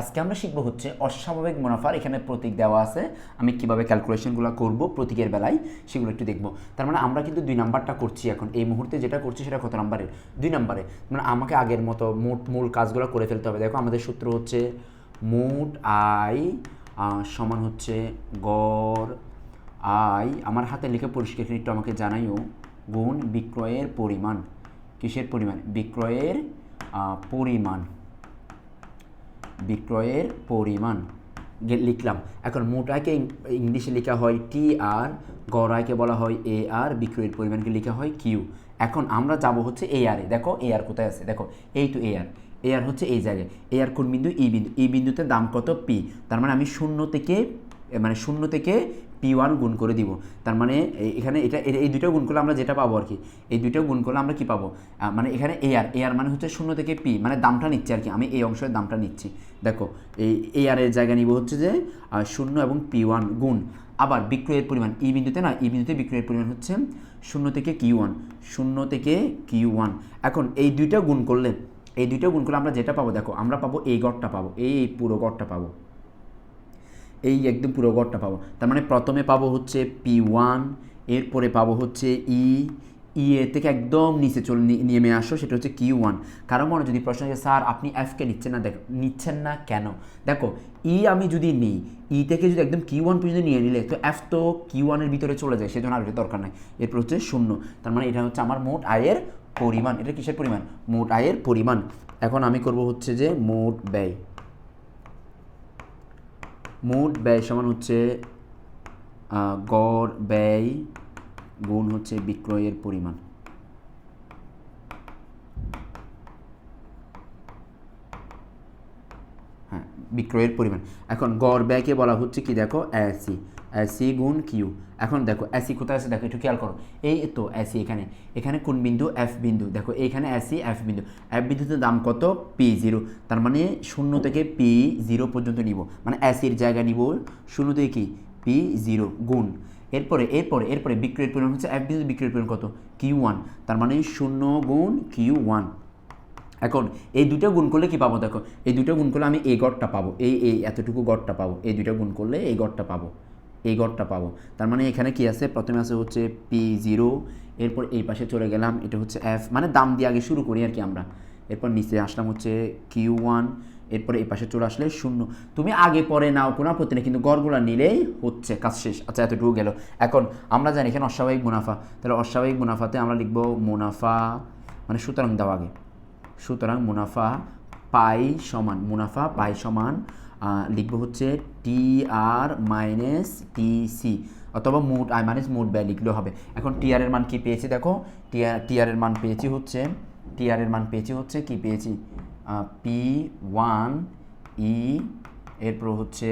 আজকে আমরা শিখব হচ্ছে অস্বাভাবিক মুনাফার এখানে প্রতীক দেওয়া আছে। আমি কীভাবে ক্যালকুলেশনগুলো করব প্রতীকের বেলায়, সেগুলো একটু দেখব। তার মানে আমরা কিন্তু দুই নাম্বারটা করছি এখন। এই মুহূর্তে যেটা করছি সেটা কত নাম্বারে? দুই নাম্বারে। মানে আমাকে আগের মতো মোট মূল কাজগুলো করে ফেলতে হবে। দেখো আমাদের সূত্র হচ্ছে মোট আয় সমান হচ্ছে গড় আয়। আমার হাতে লিখে পরিষ্কার একটু আমাকে জানাইও। গুণ বিক্রয়ের পরিমাণ। কিসের পরিমাণ? বিক্রয়ের পরিমাণ। বিক্রয়ের পরিমাণ। লিখলাম। এখন মোটাকে ইংলিশে লেখা হয় টি আর, গড়াইকে বলা হয় এ আর, বিক্রয়ের পরিমাণকে লেখা হয় কিউ। এখন আমরা যাব হচ্ছে এ আরে দেখো, এ আর কোথায় আছে? দেখো, এই টু এ আর। এ আর হচ্ছে এই জায়গায়। এ আর কোন বিন্দু? ই বিন্দু। ই বিন্দুতে দাম কত? পি। তার মানে আমি শূন্য থেকে মানে শূন্য থেকে পি ওয়ান গুণ করে দিব। তার মানে এখানে এটা এই দুটো গুণ করলে আমরা যেটা পাবো আর কি, এই দুটো গুণ করলে আমরা কি পাবো? মানে এখানে এ আর এ আর মানে হচ্ছে শূন্য থেকে পি মানে দামটা নিচ্ছে আর কি, আমি এই অংশের দামটা নিচ্ছি। দেখো, এই এ আর এর জায়গা নিব হচ্ছে যে শূন্য এবং পি ওয়ান গুণ। আবার বিক্রয়ের পরিমাণ ই বিন্দুতে না ই বিন্দুতে বিক্রয়ের পরিমাণ হচ্ছে শূন্য থেকে কিউ ওয়ান শূন্য থেকে কিউ ওয়ান এখন এই দুইটা গুণ করলে, এই দুইটা গুণ করলে আমরা যেটা পাবো, দেখো, আমরা পাবো এই গড়টা পাবো, এই পুরো গড়টা পাবো। এই একদম পুরো গড়টা পাবো। তার মানে প্রথমে পাবো হচ্ছে পি ওয়ান এরপরে পাবো হচ্ছে ই ই এর থেকে একদম নিচে চলে নেমে আসো, সেটা হচ্ছে কিউ ওয়ান কারও মনে যদি প্রশ্ন আছে স্যার, আপনি এফকে নিচ্ছেন না, দেখো, নিচ্ছেন না কেন? দেখো ই আমি যদি নিই ই থেকে যদি একদম কিউ ওয়ান পর্যন্ত নিয়ে নিলে, তো এফ তো কিউ ওয়ানের ভিতরে চলে যায়, সেজন্য আর দরকার নাই। এরপর হচ্ছে শূন্য। তার মানে এটা হচ্ছে আমার মোট আয়ের পরিমাণ। এটা কিসের পরিমাণ? মোট আয়ের পরিমাণ। এখন আমি করব হচ্ছে যে মোট ব্যয়। মোট ব্যয় সমান হচ্ছে গড় ব্যয় গুণ হচ্ছে বিক্রয়ের পরিমাণ। হ্যাঁ বিক্রয়ের পরিমাণ। এখন গড় ব্যয়কে বলা হচ্ছে কি দেখো অ্যাসি অ্যাসি গুণ কিউ এখন দেখো, অ্যাসি কোথায় আছে? দেখো, একটু খেয়াল করো। এই তো অ্যাসি এখানে। এখানে কোন বিন্দু? এফ বিন্দু। দেখো, এইখানে অ্যাসি এফ বিন্দু। এফ বিন্দুতে দাম কত? পি জিরো তার মানে শূন্য থেকে পি জিরো পর্যন্ত নিব। মানে অ্যাসির জায়গা নিব শূন্য থেকে কি? পি জিরো গুণ। এরপরে এরপরে এরপরে বিক্রয়ের পরিমাণ হচ্ছে এফ বিন্দু বিক্রয়ের পরিমাণ কত? কিউ ওয়ান তার মানে শূন্য গুণ কিউ ওয়ান এখন, এই দুটো গুণ করলে কি পাবো? দেখো, এই দুটো গুণ করলে আমি এই গড়টা পাবো। এই এই, এতটুকু গড়টা পাবো। এই দুটো গুণ করলে এই গড়টা পাবো। এই গড়টা পাবো। তার মানে এখানে কি আছে? প্রথমে আছে হচ্ছে পি জিরো এরপর এই পাশে চলে গেলাম, এটা হচ্ছে এফ মানে দাম দিয়ে আগে শুরু করি আর কি আমরা। এরপর নিচে আসলাম হচ্ছে কিউ ওয়ান এরপরে এই পাশে চলে আসলে শূন্য। তুমি আগে পরে নাও, কোনো আপত্তি নেই, কিন্তু গড়গুলা নিলেই হচ্ছে, কাজ শেষ। আচ্ছা এতটুকু গেল। এখন আমরা জানি এখানে অস্বাভাবিক মুনাফা। তাহলে অস্বাভাবিক মুনাফাতে আমরা লিখব মুনাফা মানে সুতরাং দাও আগে। সুতরাং মুনাফা পাই সমান, মুনাফা পাই সমান লিখব হচ্ছে টি আর মাইনাস টি সি অথবা মোট আই মাইনাস মোট ব্যয় লিখলেও হবে। এখন টি আর এর মান কি পেয়েছি দেখো? টি আর টি আর এর মান পেয়েছি হচ্ছে টি আর এর মান পেয়েছি হচ্ছে কি পেয়েছি? পি ওয়ান ই এরপর হচ্ছে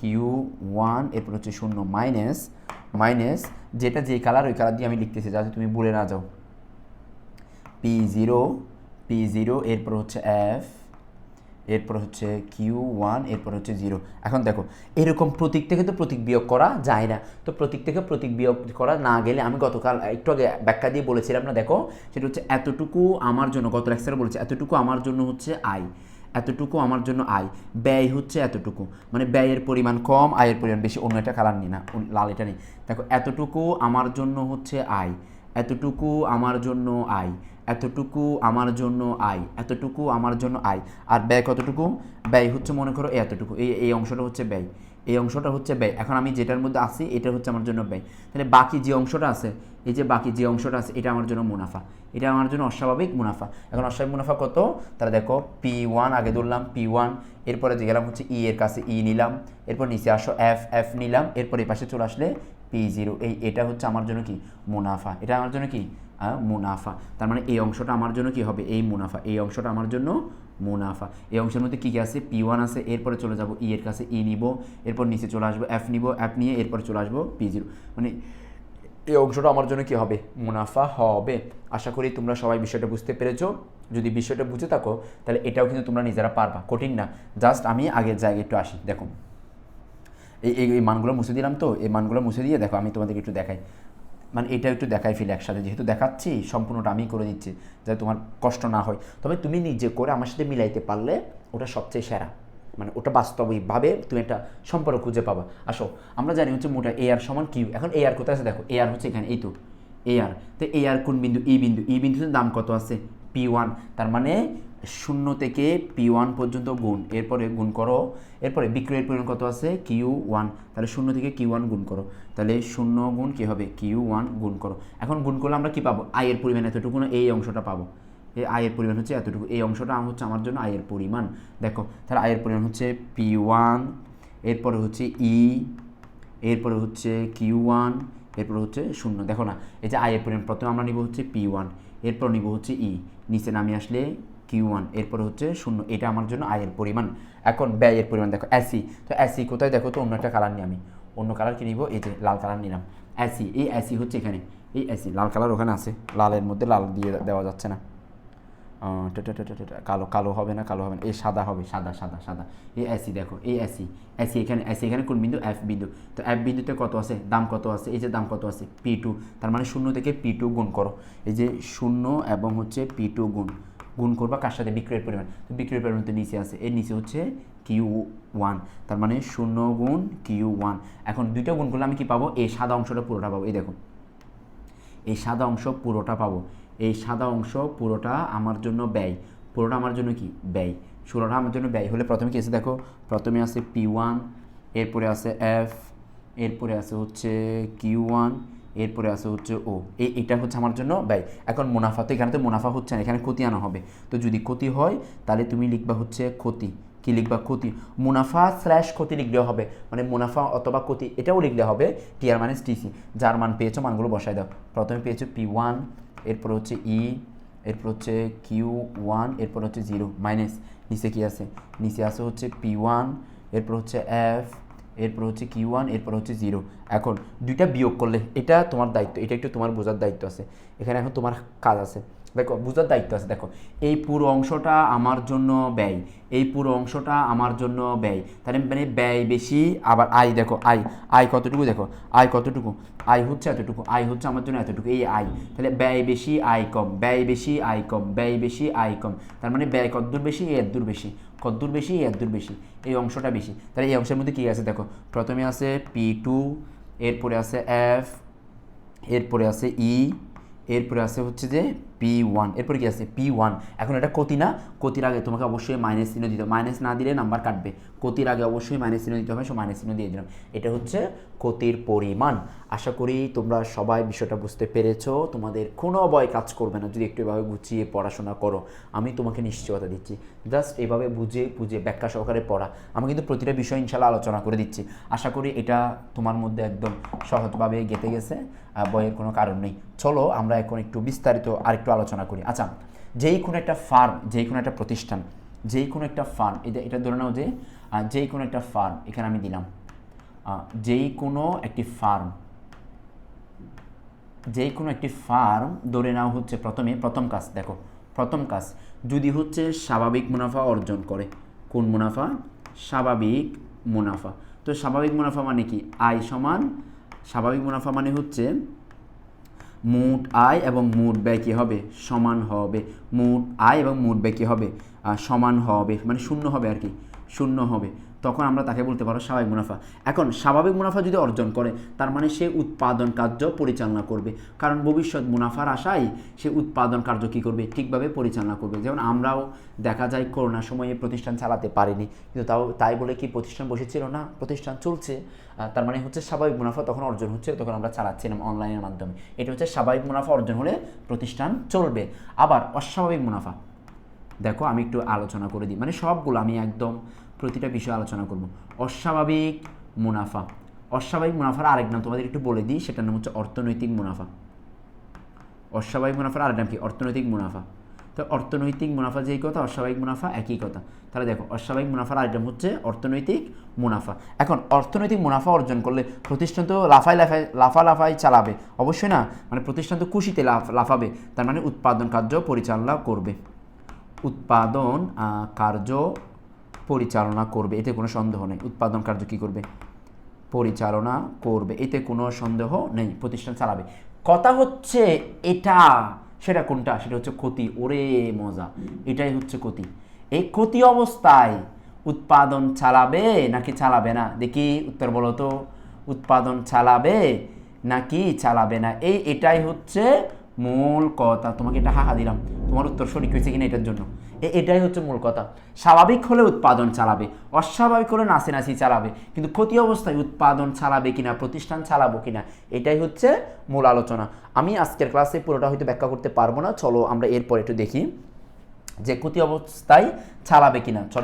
কিউ ওয়ান এরপর হচ্ছে শূন্য মাইনাস মাইনাস যেটা যে কালার ওই কালার দিয়ে আমি লিখতেছি, যাতে তুমি ভুলে না যাও। পি জিরো পি জিরো এরপর হচ্ছে এফ এরপর হচ্ছে কিউ ওয়ান এরপর হচ্ছে জিরো এখন দেখো, এরকম প্রতীক থেকে তো প্রতীক বিয়োগ করা যায় না। তো প্রতীক থেকে প্রতীক বিয়োগ করা না গেলে আমি গতকাল একটু আগে ব্যাখ্যা দিয়ে বলেছিলাম না, দেখো, সেটা হচ্ছে এতটুকু আমার জন্য, গত লেকচারে বলেছে, এতটুকু আমার জন্য হচ্ছে আয়। এতটুকু আমার জন্য আয়। ব্যয় হচ্ছে এতটুকু। মানে ব্যয়ের পরিমাণ কম, আয়ের পরিমাণ বেশি, অন্য একটা কালার নিই না লাল এটা নেই। দেখো, এতটুকু আমার জন্য হচ্ছে আয়। এতটুকু আমার জন্য আয়। এতটুকু আমার জন্য আয়, এতটুকু আমার জন্য আয়। আর ব্যয় কতটুকু? ব্যয় হচ্ছে, মনে করো এতটুকু। এই এই অংশটা হচ্ছে ব্যয়। এই অংশটা হচ্ছে ব্যয়। এখন আমি যেটার মধ্যে আছি, এটা হচ্ছে আমার জন্য ব্যয়। তাহলে বাকি যে অংশটা আছে, এই যে বাকি যে অংশটা আছে, এটা আমার জন্য মুনাফা। এটা আমার জন্য অস্বাভাবিক মুনাফা। এখন অস্বাভাবিক মুনাফা কত? তাহলে দেখো, পি ওয়ান, আগে ধরলাম পি ওয়ান, এরপরে যে গেলাম হচ্ছে ই এর কাছে ই নিলাম, এরপর নিচে আসো, এফ এফ নিলাম, এরপর এই পাশে চলে আসলে পি জিরো। এই, এটা হচ্ছে আমার জন্য কি? মুনাফা। এটা আমার জন্য কি? মুনাফা। তার মানে এই অংশটা আমার জন্য কি হবে? এই মুনাফা। এই অংশটা আমার জন্য মুনাফা। এই অংশের মধ্যে কী কী আছে? পি ওয়ান আছে, এরপরে চলে যাব ই এর কাছে ই নিব, এরপর নিচে চলে আসব এফ নিব এফ নিয়ে এরপর চলে আসব পি জিরো মানে এই অংশটা আমার জন্য কি হবে? মুনাফা হবে। আশা করি তোমরা সবাই বিষয়টা বুঝতে পেরেছ। যদি বিষয়টা বুঝে থাকো, তাহলে এটাও কিন্তু তোমরা নিজেরা পারবা। কঠিন না। জাস্ট আমি আগের জায়গায় একটু আসি। দেখো। এই এই এই মানগুলো মুছে দিলাম তো? এই মানগুলো মুছে দিয়ে দেখো, আমি তোমাদেরকে একটু দেখাই। মানে এটা একটু দেখাই ফেলে একসাথে। যেহেতু দেখাচ্ছি, সম্পূর্ণটা আমি করে দিচ্ছি, যাতে তোমার কষ্ট না হয়। তবে তুমি নিজে করে আমার সাথে মিলাইতে পারলে ওটা সবচেয়ে সেরা। মানে ওটা বাস্তবিকভাবে তুমি একটা সম্পর্ক খুঁজে পাবা। আসো, আমরা জানি হচ্ছে মোটা এ আর সমান কিউ এখন এ আর কোথায় আছে? দেখো এ আর হচ্ছে এখানে, এই তো। এ আর তো এ আর কোন বিন্দু? ই বিন্দু। ই বিন্দুতে দাম কত আছে? পি ওয়ান তার মানে শূন্য থেকে পি ওয়ান পর্যন্ত গুণ। এরপরে গুণ করো। এরপরে বিক্রয়ের পরিমাণ কত আছে? কিউ ওয়ান তাহলে শূন্য থেকে কিউ ওয়ান গুণ করো। তাহলে শূন্য গুণ কী হবে? কিউ ওয়ান গুণ করো। এখন গুণ করলে আমরা কী পাবো? আয়ের পরিমাণ এতটুকু না, এই অংশটা পাবো। এই আয়ের পরিমাণ হচ্ছে এতটুকু। এই অংশটা হচ্ছে আমার জন্য আয়ের পরিমাণ। দেখো, তাহলে আয়ের পরিমাণ হচ্ছে পি ওয়ান এরপরে হচ্ছে ই এরপরে হচ্ছে কিউ ওয়ান এরপরে হচ্ছে শূন্য। দেখো না, এই যে আয়ের পরিমাণ, প্রথমে আমরা নিব হচ্ছে পি ওয়ান এরপর নিব হচ্ছে ই নিচে নামিয়ে আসলে কিউ ওয়ান এরপরে হচ্ছে শূন্য। এটা আমার জন্য আয়ের পরিমাণ। এখন ব্যয়ের পরিমাণ দেখো অ্যাসি তো অ্যাসি কোথায়? দেখো তো অন্য একটা কালার নিই আমি। অন্য কালার কি নিব? এই যে লাল কালার নিলাম। অ্যাসি এই অ্যাসি হচ্ছে এখানে। এই অ্যাসি লাল কালার ওখানে আছে। লালের মধ্যে লাল দিয়ে দেওয়া যাচ্ছে না। কালো কালো হবে না, কালো হবে না। এই সাদা হবে, সাদা সাদা সাদা। এই অ্যাসি দেখো, এই অ্যাসি অ্যাসি এখানে অ্যাসি এখানে কোন বিন্দু? এফ বিন্দু। তো এফ বিন্দুতে কত আছে? দাম কত আছে? এই যে দাম কত আছে? পি টু তার মানে শূন্য থেকে পি টু গুণ করো। এই যে শূন্য এবং হচ্ছে পি টু গুণ। গুণ করবা, কার সাথে বিক্রয়ের পরিমাণ? তো বিক্রয়ের পরিমাণ তো নিচে আছে। এর নিচে হচ্ছে কিউ ওয়ান তার মানে শূন্য গুণ কিউ ওয়ান এখন দুইটা গুণ করলে আমি কি পাবো? এই সাদা অংশটা পুরোটা পাবো। এই দেখো। এই সাদা অংশ পুরোটা পাবো। এই সাদা অংশ পুরোটা আমার জন্য ব্যয়। পুরোটা আমার জন্য কি? ব্যয়। পুরোটা আমার জন্য ব্যয়। হলে প্রথমে কি আছে দেখো? প্রথমে আছে পি ওয়ান এরপরে আছে এফ এরপরে আছে হচ্ছে কিউ ওয়ান এরপরে আছে হচ্ছে ও। এই এটা হচ্ছে আমার জন্য, ব্যয়। এখন মুনাফা, তো এখানে তো মুনাফা হচ্ছে না, এখানে ক্ষতি আনা হবে। তো যদি ক্ষতি হয়, তাহলে তুমি লিখবা হচ্ছে ক্ষতি। কি লিখবা? ক্ষতি। মুনাফা স্ল্যাশ ক্ষতি লিখলে হবে। মানে মুনাফা অথবা ক্ষতি, এটাও লিখলে হবে টি আর মাইনাস টিসি যার মান পেয়েছ, মানগুলো বসাই দাও। প্রথমে পেয়েছ পি ওয়ান এরপর হচ্ছে ই এরপর হচ্ছে কিউ ওয়ান এরপর হচ্ছে জিরো মাইনাস নিচে কি আছে? নিচে আছে হচ্ছে পি ওয়ান এরপর হচ্ছে এফ এরপর হচ্ছে কিউ ওয়ান এরপর হচ্ছে জিরো এখন দুইটা বিয়োগ করলে এটা তোমার দায়িত্ব, এটা একটু তোমার বোঝার দায়িত্ব আছে। এখানে এখন তোমার কাজ আছে। দেখো, বুঝার দায়িত্ব আছে। দেখো, এই পুরো অংশটা আমার জন্য ব্যয়, এই পুরো অংশটা আমার জন্য ব্যয়। তাহলে মানে ব্যয় বেশি, আবার আয়, দেখো, আয় আয় কতটুকু, দেখো, আয় কতটুকু, আয় হচ্ছে এতটুকু, আয় হচ্ছে আমার জন্য এতটুকু, এই আয়। তাহলে ব্যয় বেশি, আয় কম, ব্যয় বেশি, আয় কম, ব্যয় বেশি, আয় কম। তার মানে ব্যয় কদ্দূর বেশি এর দূর বেশি, কদ্দূর বেশি এর দূর বেশি, এই অংশটা বেশি। তাহলে এই অংশের মধ্যে কী আছে, দেখো, প্রথমে আছে পি টু এরপরে আছে এফ এরপরে আছে ই এরপরে আছে হচ্ছে যে পি ওয়ান এরপরে কি আছে? পি ওয়ান এখন এটা কতি না? কতির আগে তোমাকে অবশ্যই মাইনাস চিহ্ন দিতে হবে। মাইনাস না দিলে নাম্বার কাটবে। কতির আগে অবশ্যই মাইনাস চিহ্ন দিতে হবে, সো মাইনাস চিহ্ন দিয়ে দিলাম। এটা হচ্ছে কতির পরিমাণ। আশা করি তোমরা সবাই বিষয়টা বুঝতে পেরেছ। তোমাদের কোনো ভয় কাজ করবে না যদি একটু এভাবে গুছিয়ে পড়াশোনা করো। আমি তোমাকে নিশ্চয়তা দিচ্ছি। জাস্ট এভাবে বুঝে বুঝে ব্যাখ্যা সহকারে পড়া। আমি কিন্তু প্রতিটা বিষয় ইনশাল্লাহ আলোচনা করে দিচ্ছি। আশা করি এটা তোমার মধ্যে একদম সহজভাবে গেঁথে গেছে। বইয়ের কোনো কারণ নেই। চলো আমরা এখন একটু বিস্তারিত আরেকটু আলোচনা করি। আচ্ছা যেই কোনো একটা ফার্ম, যেই কোনো একটা প্রতিষ্ঠান, যেই কোনো একটা ফার্ম, এটা এটা ধরে নাও যে যেই কোনো একটা ফার্ম, এখানে আমি দিলাম যেই কোনো একটি ফার্ম, যেই কোনো একটি ফার্ম ধরে নেওয়া হচ্ছে প্রথমে, প্রথম কাজ, দেখো, প্রথম কাজ, যদি হচ্ছে স্বাভাবিক মুনাফা অর্জন করে, কোন মুনাফা? স্বাভাবিক মুনাফা। তো স্বাভাবিক মুনাফা মানে কি? আয় সমান, স্বাভাবিক মুনাফা মানে হচ্ছে মোট আয় এবং মোট ব্যয় কী হবে? সমান হবে। মোট আয় এবং মোট ব্যয় কী হবে? সমান হবে। মানে শূন্য হবে আর কি। শূন্য হবে। তখন আমরা তাকে বলতে পারো স্বাভাবিক মুনাফা। এখন স্বাভাবিক মুনাফা যদি অর্জন করে, তার মানে সে উৎপাদন কার্য পরিচালনা করবে। কারণ ভবিষ্যৎ মুনাফার আশায় সে উৎপাদন কার্য কী করবে? ঠিকভাবে পরিচালনা করবে। যেমন আমরাও দেখা যায় করোনার সময়ে প্রতিষ্ঠান চালাতে পারিনি। কিন্তু তাও, তাই বলে কি প্রতিষ্ঠান বসেছিল না? প্রতিষ্ঠান চলছে। তার মানে হচ্ছে স্বাভাবিক মুনাফা তখন অর্জন হচ্ছে, তখন আমরা চালাচ্ছিলাম অনলাইনের মাধ্যমে। এটা হচ্ছে স্বাভাবিক মুনাফা অর্জন হলে প্রতিষ্ঠান চলবে। আবার অস্বাভাবিক মুনাফা। দেখো আমি একটু আলোচনা করে দিই। মানে সবগুলো আমি একদম প্রতিটা বিষয়ে আলোচনা করব। অস্বাভাবিক মুনাফা। অস্বাভাবিক মুনাফার আরেক নাম তোমাদের একটু বলে দিই, সেটার নাম হচ্ছে অর্থনৈতিক মুনাফা। অস্বাভাবিক মুনাফার আরেক নাম কি? অর্থনৈতিক মুনাফা। তো অর্থনৈতিক মুনাফা যেই কথা, অস্বাভাবিক মুনাফা একই কথা। তাহলে দেখো, অস্বাভাবিক মুনাফার আইটেম হচ্ছে অর্থনৈতিক মুনাফা। এখন অর্থনৈতিক মুনাফা অর্জন করলে প্রতিষ্ঠান তো লাফায় লাফায় লাফা লাফায় চালাবে। অবশ্যই না মানে প্রতিষ্ঠান তো খুশিতে লাফ, লাফাবে। তার মানে উৎপাদন কার্য পরিচালনা করবে। উৎপাদন কার্য পরিচালনা করবে। এতে কোনো সন্দেহ নেই। উৎপাদন কার্য কী করবে? পরিচালনা করবে। এতে কোনো সন্দেহ নেই। প্রতিষ্ঠান চালাবে। কথা হচ্ছে এটা, সেটা কোনটা? সেটা হচ্ছে ক্ষতি। ওরে মজা। এটাই হচ্ছে ক্ষতি। এই ক্ষতি অবস্থায় উৎপাদন চালাবে নাকি চালাবে না? দেখি, উত্তর বলো তো। উৎপাদন চালাবে নাকি চালাবে না? এই, এটাই হচ্ছে মূল কথা, তোমাকে এটা হাহা দিলাম। তোমার উত্তর সঠিক হয়েছে কিনা এটার জন্য। এটাই হচ্ছে মূল কথা। স্বাভাবিক হলে উৎপাদন চালাবে, অস্বাভাবিক হলে নাচে নাচি চালাবে, কিন্তু ক্ষতি অবস্থায় উৎপাদন চালাবে কিনা, প্রতিষ্ঠান চালাবো কিনা, এটাই হচ্ছে মূল আলোচনা। আমি আজকের ক্লাসে পুরোটা হয়তো ব্যাখ্যা করতে পারব না, চলো আমরা এরপর একটু দেখি যে ক্ষতি অবস্থায় চালাবে কিনা। চলো।